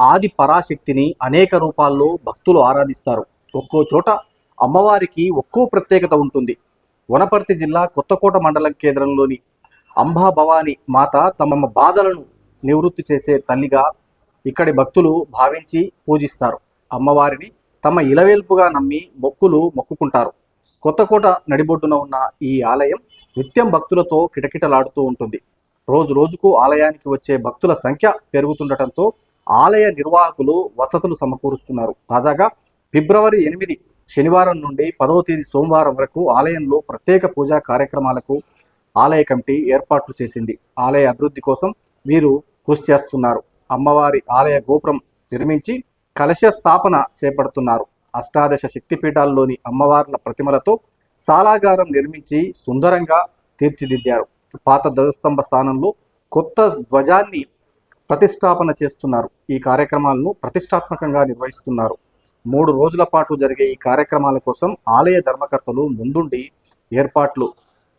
ఆది పరాశక్తిని అనేక రూపాల్లో భక్తులు ఆరాధిస్తారు. ఒక్కో చోట అమ్మవారికి ఒక్కో ప్రత్యేకత ఉంటుంది. వనపర్తి జిల్లా కొత్తకోట మండలం కేంద్రంలోని అంబా భవాని మాత తమ బాధలను నివృత్తి చేసే తల్లిగా ఇక్కడి భక్తులు భావించి పూజిస్తారు. అమ్మవారిని తమ ఇలవేల్పుగా నమ్మి మొక్కులు మొక్కుకుంటారు. కొత్తకోట నడిబొడ్డున ఉన్న ఈ ఆలయం నిత్యం భక్తులతో కిటకిటలాడుతూ ఉంటుంది. రోజు రోజుకు ఆలయానికి వచ్చే భక్తుల సంఖ్య పెరుగుతుండటంతో ఆలయ నిర్వాహకులు వసతులు సమకూరుస్తున్నారు. తాజాగా ఫిబ్రవరి ఎనిమిది శనివారం నుండి పదవ తేదీ సోమవారం వరకు ఆలయంలో ప్రత్యేక పూజా కార్యక్రమాలకు ఆలయ కమిటీ ఏర్పాట్లు చేసింది. ఆలయ అభివృద్ధి కోసం వీరు కృషి చేస్తున్నారు. అమ్మవారి ఆలయ గోపురం నిర్మించి కలశ స్థాపన చేపడుతున్నారు. అష్టాదశ శక్తిపీఠాల్లోని అమ్మవార్ల ప్రతిమలతో సాలాగారం నిర్మించి సుందరంగా తీర్చిదిద్దారు. పాత ధ్వజస్తంభ స్థానంలో కొత్త ధ్వజాన్ని ప్రతిష్టాపన చేస్తున్నారు. ఈ కార్యక్రమాలను ప్రతిష్టాత్మకంగా నిర్వహిస్తున్నారు. మూడు రోజుల పాటు జరిగే ఈ కార్యక్రమాల కోసం ఆలయ ధర్మకర్తలు ముందుండి ఏర్పాట్లు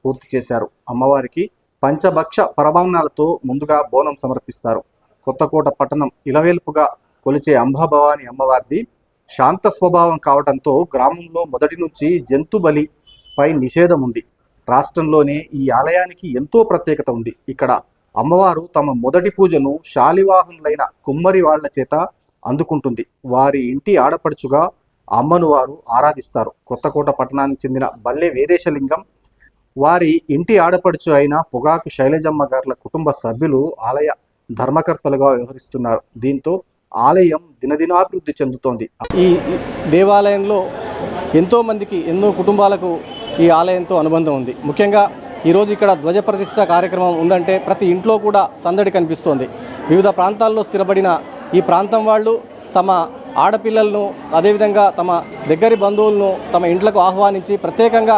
పూర్తి చేశారు. అమ్మవారికి పంచభక్ష పరభవనాలతో ముందుగా బోనం సమర్పిస్తారు. కొత్తకోట పట్టణం ఇలవేల్పుగా కొలిచే అంబాభవాని అమ్మవారిది శాంత స్వభావం కావడంతో గ్రామంలో మొదటి నుంచి జంతు బలిపై నిషేధం ఉంది. రాష్ట్రంలోనే ఈ ఆలయానికి ఎంతో ప్రత్యేకత ఉంది. ఇక్కడ అమ్మవారు తమ మొదటి పూజను శాలివాహనులైన కుమ్మరి వాళ్ళ చేత అందుకుంటుంది. వారి ఇంటి ఆడపడుచుగా అమ్మను వారు ఆరాధిస్తారు. కొత్తకోట పట్టణానికి చెందిన బల్లె వీరేశలింగం వారి ఇంటి ఆడపడుచు అయిన పొగాకు శైలజమ్మ గారుల కుటుంబ సభ్యులు ఆలయ ధర్మకర్తలుగా వ్యవహరిస్తున్నారు. దీంతో ఆలయం దినదినాభివృద్ధి చెందుతోంది. ఈ దేవాలయంలో ఎంతోమందికి ఎన్నో కుటుంబాలకు ఈ ఆలయంతో అనుబంధం ఉంది. ముఖ్యంగా ఈరోజు ఇక్కడ ధ్వజ ప్రతిష్ట కార్యక్రమం ఉందంటే ప్రతి ఇంట్లో కూడా సందడి కనిపిస్తోంది. వివిధ ప్రాంతాల్లో స్థిరపడిన ఈ ప్రాంతం వాళ్ళు తమ ఆడపిల్లలను అదేవిధంగా తమ దగ్గరి బంధువులను తమ ఇంట్లకు ఆహ్వానించి ప్రత్యేకంగా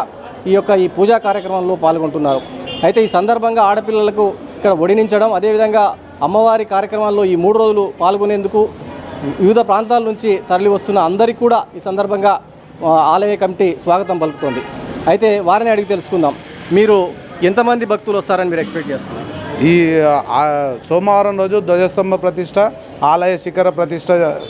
ఈ యొక్క ఈ పూజా కార్యక్రమంలో పాల్గొంటున్నారు. అయితే ఈ సందర్భంగా ఆడపిల్లలకు ఇక్కడ ఒడినించడం అదేవిధంగా అమ్మవారి కార్యక్రమాల్లో ఈ మూడు రోజులు పాల్గొనేందుకు వివిధ ప్రాంతాల నుంచి తరలి వస్తున్న అందరికీ కూడా ఈ సందర్భంగా ఆలయ కమిటీ స్వాగతం పలుకుతోంది. అయితే వారిని అడిగి తెలుసుకుందాం. మీరు ఎంతమంది భక్తులు వస్తారని మీరు ఎక్స్పెక్ట్ చేస్తున్నారు? ఈ సోమవారం రోజు ధ్వజస్తంభ ప్రతిష్ట ఆలయ శిఖర ప్రతిష్ట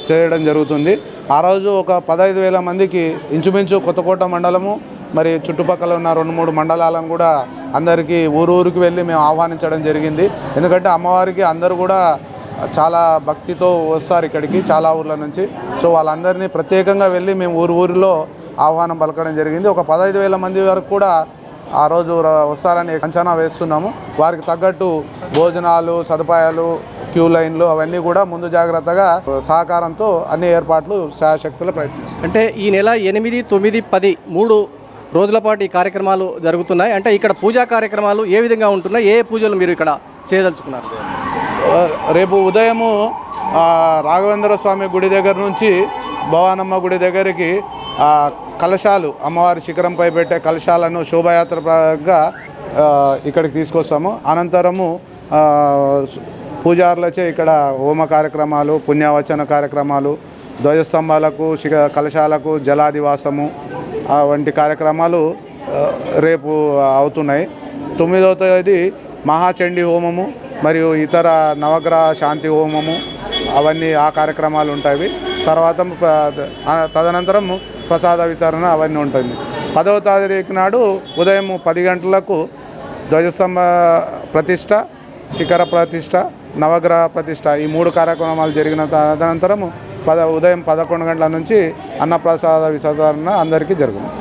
చేయడం జరుగుతుంది. ఆ రోజు ఒక పదహైదు వేల మందికి ఇంచుమించు కొత్తకోట మండలము మరి చుట్టుపక్కల ఉన్న రెండు మూడు మండలాలను కూడా అందరికీ ఊరు ఊరికి వెళ్ళి మేము ఆహ్వానించడం జరిగింది. ఎందుకంటే అమ్మవారికి అందరూ కూడా చాలా భక్తితో వస్తారు ఇక్కడికి చాలా ఊర్ల నుంచి. సో వాళ్ళందరినీ ప్రత్యేకంగా వెళ్ళి మేము ఊరు ఊరిలో ఆహ్వానం పలకడం జరిగింది. ఒక పదహైదు వేల మంది వరకు కూడా ఆ రోజు వస్తారని అంచనా వేస్తున్నాము. వారికి తగ్గట్టు భోజనాలు సదుపాయాలు క్యూ లైన్లు అవన్నీ కూడా ముందు జాగ్రత్తగా సహకారంతో అన్ని ఏర్పాట్లు శాశక్తులు ప్రయత్నిస్తున్నాం అంటే ఈ నెల ఎనిమిది తొమ్మిది పది మూడు రోజుల పాటు ఈ కార్యక్రమాలు జరుగుతున్నాయి. అంటే ఇక్కడ పూజా కార్యక్రమాలు ఏ విధంగా ఉంటున్నాయి? ఏ పూజలు మీరు ఇక్కడ చేయదలుచుకున్నారు? రేపు ఉదయము రాఘవేంద్ర స్వామి గుడి దగ్గర నుంచి భవానమ్మ గుడి దగ్గరికి కలశాలు అమ్మవారి శిఖరంపై పెట్టే కలశాలను శోభాయాత్రగా ఇక్కడికి తీసుకొస్తాము. అనంతరము పూజారులచే ఇక్కడ హోమ కార్యక్రమాలు పుణ్యవచన కార్యక్రమాలు ధ్వజస్తంభాలకు శిఖ కలశాలకు జలాదివాసము వంటి కార్యక్రమాలు రేపు అవుతున్నాయి. తొమ్మిదవ తేదీ మహాచండీ హోమము మరియు ఇతర నవగ్రహ శాంతి హోమము అవన్నీ ఆ కార్యక్రమాలు ఉంటాయి. తర్వాత తదనంతరము తదనంతరం ప్రసాద వితరణ అవన్నీ ఉంటుంది. పదవ తారీఖు నాడు ఉదయం పది గంటలకు ధ్వజస్తంభ ప్రతిష్ట శిఖర ప్రతిష్ట నవగ్రహ ప్రతిష్ట ఈ మూడు కార్యక్రమాలు జరిగిన తదనంతరం పద ఉదయం పదకొండు గంటల నుంచి అన్నప్రసాద విసర్జన అందరికీ జరుగుతుంది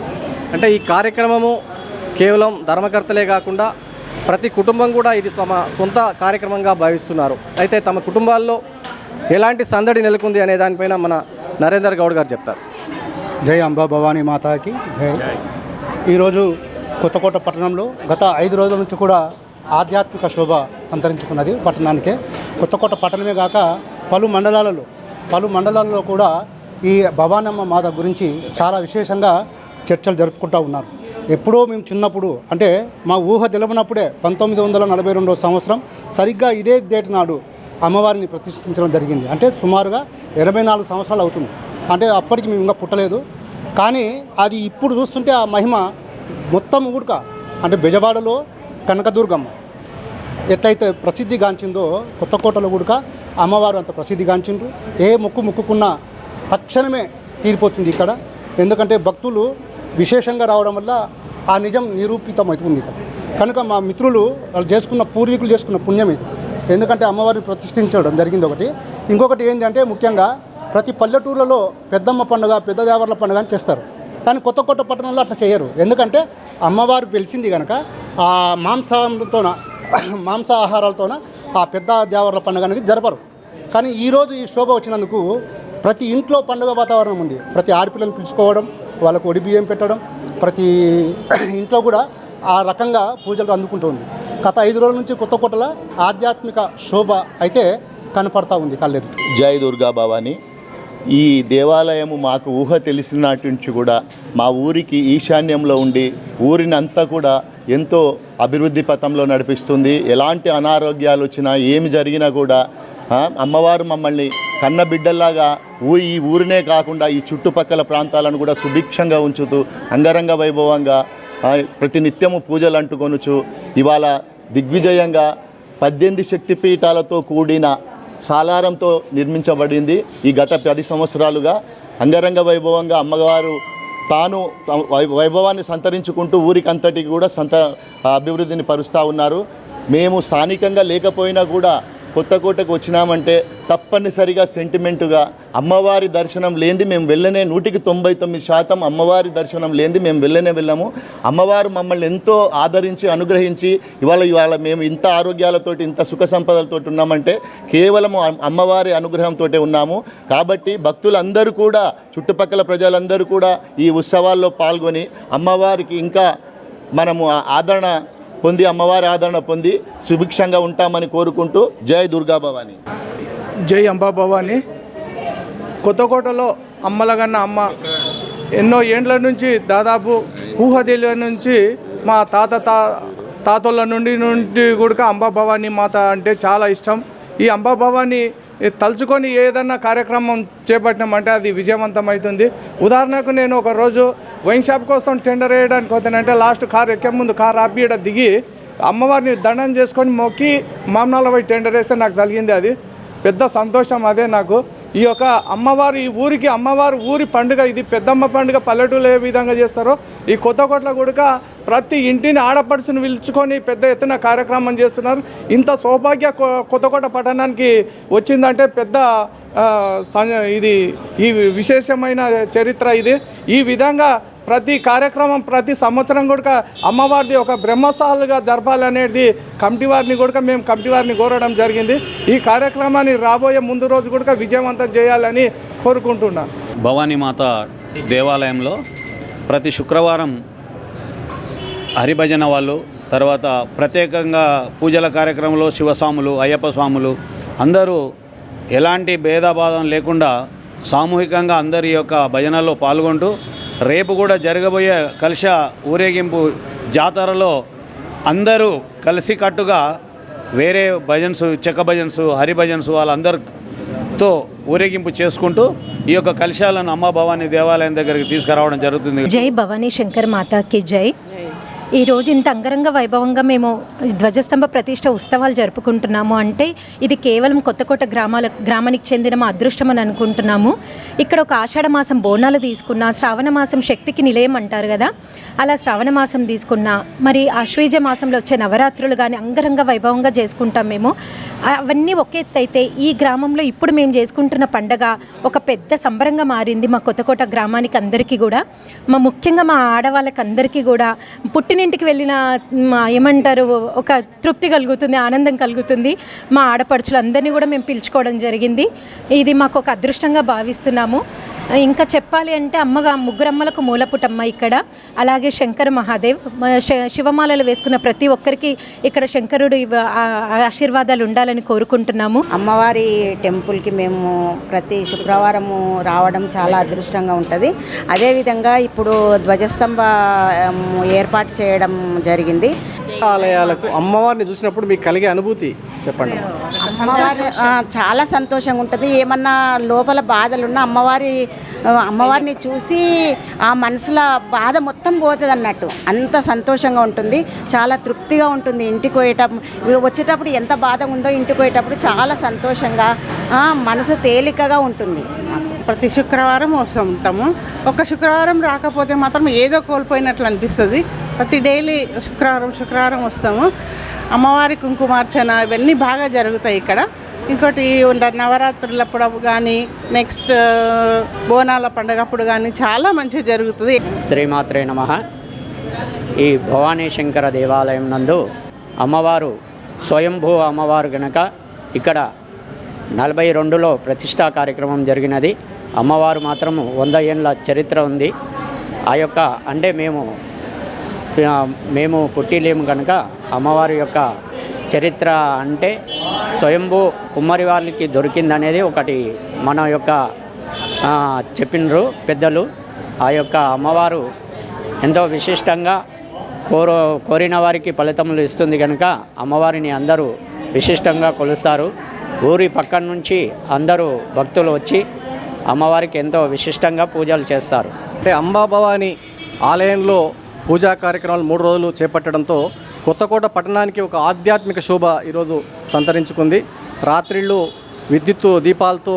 అంటే ఈ కార్యక్రమము కేవలం ధర్మకర్తలే కాకుండా ప్రతి కుటుంబం కూడా ఇది తమ సొంత కార్యక్రమంగా భావిస్తున్నారు. అయితే తమ కుటుంబాల్లో ఎలాంటి సందడి నెలకొంది అనే దానిపైన మన నరేందర్ గౌడ్ గారు చెప్తారు. జై అంబా భవానీ మాతాకి జై. ఈరోజు కొత్తకోట పట్టణంలో గత ఐదు రోజుల నుంచి కూడా ఆధ్యాత్మిక శోభ సంతరించుకున్నది పట్టణానికే. కొత్తకోట పట్టణమే కాక పలు మండలాలలో పలు మండలాలలో కూడా ఈ భవానమ్మ మాత గురించి చాలా విశేషంగా చర్చలు జరుపుకుంటూ ఉన్నారు. ఎప్పుడో మేము చిన్నప్పుడు అంటే మా ఊహ తెలవనప్పుడే పంతొమ్మిది వందల నలభై రెండవ సంవత్సరం సరిగ్గా ఇదే డేట్ నాడు అమ్మవారిని ప్రతిష్ఠించడం జరిగింది. అంటే సుమారుగా ఇరవై నాలుగు సంవత్సరాలు అవుతుంది. అంటే అప్పటికి మేము ఇంకా పుట్టలేదు. కానీ అది ఇప్పుడు చూస్తుంటే ఆ మహిమ మొత్తం ఉడక అంటే బెజవాడలో కనకదుర్గమ్మ ఎట్లయితే ప్రసిద్ధిగాంచిందో కొత్తకోటలో కూడా అమ్మవారు అంత ప్రసిద్ధిగాంచిండ్రు ఏ మొక్కు మొక్కుకున్నా తక్షణమే తీరిపోతుంది ఇక్కడ. ఎందుకంటే భక్తులు విశేషంగా రావడం వల్ల ఆ నిజం నిరూపితమవుతుంది ఇక్కడ. కనుక మా మిత్రులు వాళ్ళు చేసుకున్న పూర్వీకులు చేసుకున్న పుణ్యం ఇది. ఎందుకంటే అమ్మవారిని ప్రతిష్ఠించడం జరిగింది ఒకటి. ఇంకొకటి ఏంటంటే ముఖ్యంగా ప్రతి పల్లెటూర్లలో పెద్దమ్మ పండుగ పెద్ద దేవర్ల పండుగ అని చేస్తారు. కానీ కొత్త కొత్త పట్టణంలో అట్లా చేయరు. ఎందుకంటే అమ్మవారు పిలిచింది కనుక ఆ మాంసంతోన మాంసాహారాలతోన ఆ పెద్ద దేవర్ల పండుగ అనేది జరపరు. కానీ ఈరోజు ఈ శోభ వచ్చినందుకు ప్రతి ఇంట్లో పండుగ వాతావరణం ఉంది. ప్రతి ఆడపిల్లని పిలుచుకోవడం వాళ్ళకు ఒడి బియ్యం పెట్టడం ప్రతి ఇంట్లో కూడా ఆ రకంగా పూజలు అందుకుంటుంది గత ఐదు రోజుల నుంచి కొత్త కొట్టల ఆధ్యాత్మిక శోభ అయితే కనపడతా ఉంది కళ్ళెదు జై దుర్గా భవానీ. ఈ దేవాలయము మాకు ఊహ తెలిసినాటి నుంచి కూడా మా ఊరికి ఈశాన్యంలో ఉండి ఊరినంతా కూడా ఎంతో అభివృద్ధి పథంలో నడిపిస్తుంది. ఎలాంటి అనారోగ్యాలు వచ్చినా ఏమి జరిగినా కూడా అమ్మవారు మమ్మల్ని కన్న బిడ్డల్లాగా ఊ ఈ ఊరినే కాకుండా ఈ చుట్టుపక్కల ప్రాంతాలను కూడా సుభిక్షంగా ఉంచుతూ అంగరంగ వైభవంగా ప్రతి నిత్యము పూజలు అంటుకొనుచు ఇవాళ దిగ్విజయంగా పద్దెనిమిది శక్తిపీఠాలతో కూడిన సాలారంతో నిర్మించబడింది. ఈ గత పది సంవత్సరాలుగా అంగరంగ వైభవంగా అమ్మగారు తాను వైభవాన్ని సంతరించుకుంటూ ఊరికంతటికి కూడా సంత అభివృద్ధిని పరుస్తూ ఉన్నారు. మేము స్థానికంగా లేకపోయినా కూడా కొత్తకోటకు వచ్చినామంటే తప్పనిసరిగా సెంటిమెంటుగా అమ్మవారి దర్శనం లేనిది మేము వెళ్ళనే నూటికి తొంభై తొమ్మిది శాతం అమ్మవారి దర్శనం లేనిది మేము వెళ్ళనే వెళ్ళాము. అమ్మవారు మమ్మల్ని ఎంతో ఆదరించి అనుగ్రహించి ఇవాళ ఇవాళ మేము ఇంత ఆరోగ్యాలతోటి ఇంత సుఖ సంపదలతో ఉన్నామంటే కేవలం అమ్మవారి అనుగ్రహంతో ఉన్నాము. కాబట్టి భక్తులందరూ కూడా చుట్టుపక్కల ప్రజలందరూ కూడా ఈ ఉత్సవాల్లో పాల్గొని అమ్మవారికి ఇంకా మనము ఆదరణ పొంది అమ్మవారి ఆదరణ పొంది సుభిక్షంగా ఉంటామని కోరుకుంటూ జై దుర్గా భవాని. జై అంబా భవాని. కొత్తకోటలో అమ్మలగన్న అమ్మ ఎన్నో ఏండ్ల నుంచి దాదాపు ఊహదేళ్ళ నుంచి మా తాత తా తాతల నుండి నుండి కూడా అంబా భవాని మాత అంటే చాలా ఇష్టం. ఈ అంబా భవాని తలుచుకొని ఏదన్నా కార్యక్రమం చేపట్టినామంటే అది విజయవంతమవుతుంది ఉదాహరణకు నేను ఒక రోజు వైన్ షాప్ కోసం టెండర్ వేయడానికి పోతానంటే లాస్ట్ కార్ ఎక్కే ముందు కార్ ఆపియడ దిగి అమ్మవారిని దండం చేసుకొని మొక్కి మామనాల పోయి టెండర్ వేస్తే నాకు కలిగింది అది. పెద్ద సంతోషం అదే నాకు. ఈ యొక్క అమ్మవారు ఈ ఊరికి అమ్మవారు ఊరి పండుగ ఇది పెద్దమ్మ పండుగ పల్లెటూరు ఏ విధంగా చేస్తారో ఈ కొత్తకోట్ల గుడక ప్రతి ఇంటిని ఆడపడుచుని పిలుచుకొని పెద్ద ఎత్తున కార్యక్రమం చేస్తున్నారు. ఇంత సౌభాగ్య కొత్తకోట పట్టణానికి వచ్చిందంటే పెద్ద ఇది ఈ విశేషమైన చరిత్ర ఇది. ఈ విధంగా ప్రతి కార్యక్రమం ప్రతి సంవత్సరం కూడా అమ్మవారిది ఒక బ్రహ్మశాలుగా జరపాలనేది కమిటీ వారిని కూడా మేము కమిటీ వారిని కోరడం జరిగింది. ఈ కార్యక్రమాన్ని రాబోయే ముందు రోజు కూడా విజయవంతం చేయాలని కోరుకుంటున్నాను భవానీమాత దేవాలయంలో ప్రతి శుక్రవారం హరిభజన వాళ్ళు తర్వాత ప్రత్యేకంగా పూజల కార్యక్రమంలో శివస్వాములు అయ్యప్ప స్వాములు అందరూ ఎలాంటి భేదభావం లేకుండా సామూహికంగా అందరి యొక్క భజనలో పాల్గొంటూ రేపు కూడా జరగబోయే కలుష ఊరేగింపు జాతరలో అందరూ కలిసికట్టుగా వేరే భజన్స్ చెక్క భజన్స్ హరిభజన్స్ వాళ్ళందరితో ఊరేగింపు చేసుకుంటూ ఈ యొక్క కలశాలను అమ్మ భవానీ దేవాలయం దగ్గరికి తీసుకురావడం జరుగుతుంది. జై భవానీ శంకర్ మాతాకి జై. ఈ రోజు ఇంత అంగరంగ వైభవంగా మేము ధ్వజస్తంభ ప్రతిష్ట ఉత్సవాలు జరుపుకుంటున్నాము అంటే ఇది కేవలం కొత్తకోట గ్రామాల గ్రామానికి చెందిన మా అదృష్టం అని అనుకుంటున్నాము. ఇక్కడ ఒక ఆషాఢ మాసం బోనాలు తీసుకున్న శ్రావణ మాసం శక్తికి నిలయం అంటారు కదా. అలా శ్రావణ మాసం తీసుకున్న మరి ఆశ్వేజ మాసంలో వచ్చే నవరాత్రులు కానీ అంగరంగ వైభవంగా చేసుకుంటాం మేము. అవన్నీ ఒక ఎత్తు అయితే ఈ గ్రామంలో ఇప్పుడు మేము చేసుకుంటున్న పండగ ఒక పెద్ద సంబరంగా మారింది మా కొత్తకోట గ్రామానికి అందరికీ కూడా. మా ముఖ్యంగా మా ఆడవాళ్ళకి అందరికీ కూడా ఇంటికి వెళ్ళిన మా ఏమంటారు ఒక తృప్తి కలుగుతుంది ఆనందం కలుగుతుంది. మా ఆడపడుచులందరినీ కూడా మేము పిలుచుకోవడం జరిగింది. ఇది మాకు ఒక అదృష్టంగా భావిస్తున్నాము. ఇంకా చెప్పాలి అంటే అమ్మగా ముగ్గురమ్మలకు మూలపుటమ్మ ఇక్కడ. అలాగే శంకర మహాదేవ్ శివమాలలు వేసుకున్న ప్రతి ఒక్కరికి ఇక్కడ శంకరుడు ఆశీర్వాదాలు ఉండాలని కోరుకుంటున్నాము. అమ్మవారి టెంపుల్కి మేము ప్రతి శుక్రవారము రావడం చాలా అదృష్టంగా ఉంటుంది. అదేవిధంగా ఇప్పుడు ధ్వజస్తంభ ఏర్పాటు చేయడం జరిగింది. ఆలయాలకు అమ్మవారిని చూసినప్పుడు మీకు కలిగే అనుభూతి చెప్పండి. అమ్మవారి చాలా సంతోషంగా ఉంటుంది. ఏమన్నా లోపల బాధలున్నా అమ్మవారి అమ్మవారిని చూసి ఆ మనసులో బాధ మొత్తం పోతుంది అన్నట్టు. అంత సంతోషంగా ఉంటుంది. చాలా తృప్తిగా ఉంటుంది ఇంటికి పోయేటప్పుడు. వచ్చేటప్పుడు ఎంత బాధ ఉందో ఇంటికి పోయేటప్పుడు చాలా సంతోషంగా మనసు తేలికగా ఉంటుంది. ప్రతి శుక్రవారం వస్తూ ఉంటాము. ఒక శుక్రవారం రాకపోతే మాత్రం ఏదో కోల్పోయినట్లు అనిపిస్తుంది. ప్రతి డైలీ శుక్రవారం శుక్రవారం వస్తాము. అమ్మవారి కుంకుమార్చన ఇవన్నీ బాగా జరుగుతాయి ఇక్కడ. ఇంకోటి నవరాత్రులప్పుడు కానీ నెక్స్ట్ బోనాల పండగప్పుడు కానీ చాలా మంచిగా జరుగుతుంది. శ్రీమాత్రే నమ. ఈ భవానీ శంకర దేవాలయం నందు అమ్మవారు స్వయంభూ అమ్మవారు గనక ఇక్కడ నలభై రెండులో ప్రతిష్టా కార్యక్రమం జరిగినది. అమ్మవారు మాత్రము వంద ఏళ్ళ చరిత్ర ఉంది. ఆ యొక్క అంటే మేము మేము పుట్టిలేము కనుక అమ్మవారి యొక్క చరిత్ర అంటే స్వయంభూ కుమ్మరి వాళ్ళకి దొరికిందనేది ఒకటి మన యొక్క చెప్పినరు పెద్దలు. ఆ యొక్క అమ్మవారు ఎంతో విశిష్టంగా కోరు కోరిన వారికి ఫలితములు ఇస్తుంది కనుక అమ్మవారిని అందరూ విశిష్టంగా కొలుస్తారు. ఊరి పక్కన నుంచి అందరూ భక్తులు వచ్చి అమ్మవారికి ఎంతో విశిష్టంగా పూజలు చేస్తారు. అంటే అంబాభవాని ఆలయంలో పూజా కార్యక్రమాలు మూడు రోజులు చేపట్టడంతో కొత్తకోట పట్టణానికి ఒక ఆధ్యాత్మిక శోభ ఈరోజు సంతరించుకుంది. రాత్రిళ్ళు విద్యుత్తు దీపాలతో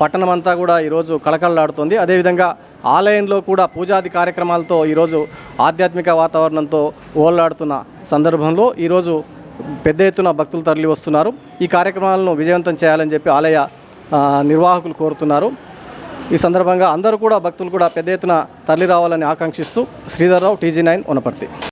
పట్టణమంతా కూడా ఈరోజు కళకళలాడుతుంది. అదేవిధంగా ఆలయంలో కూడా పూజాది కార్యక్రమాలతో ఈరోజు ఆధ్యాత్మిక వాతావరణంతో ఓలాడుతున్న సందర్భంలో ఈరోజు పెద్ద ఎత్తున భక్తులు తరలి వస్తున్నారు. ఈ కార్యక్రమాలను విజయవంతం చేయాలని చెప్పి ఆలయ నిర్వాహకులు కోరుతున్నారు. ఈ సందర్భంగా అందరూ కూడా భక్తులు కూడా పెద్ద ఎత్తున తరలి రావాలని ఆకాంక్షిస్తూ శ్రీధర్రావు టీజీ నైన్ వనపర్తి.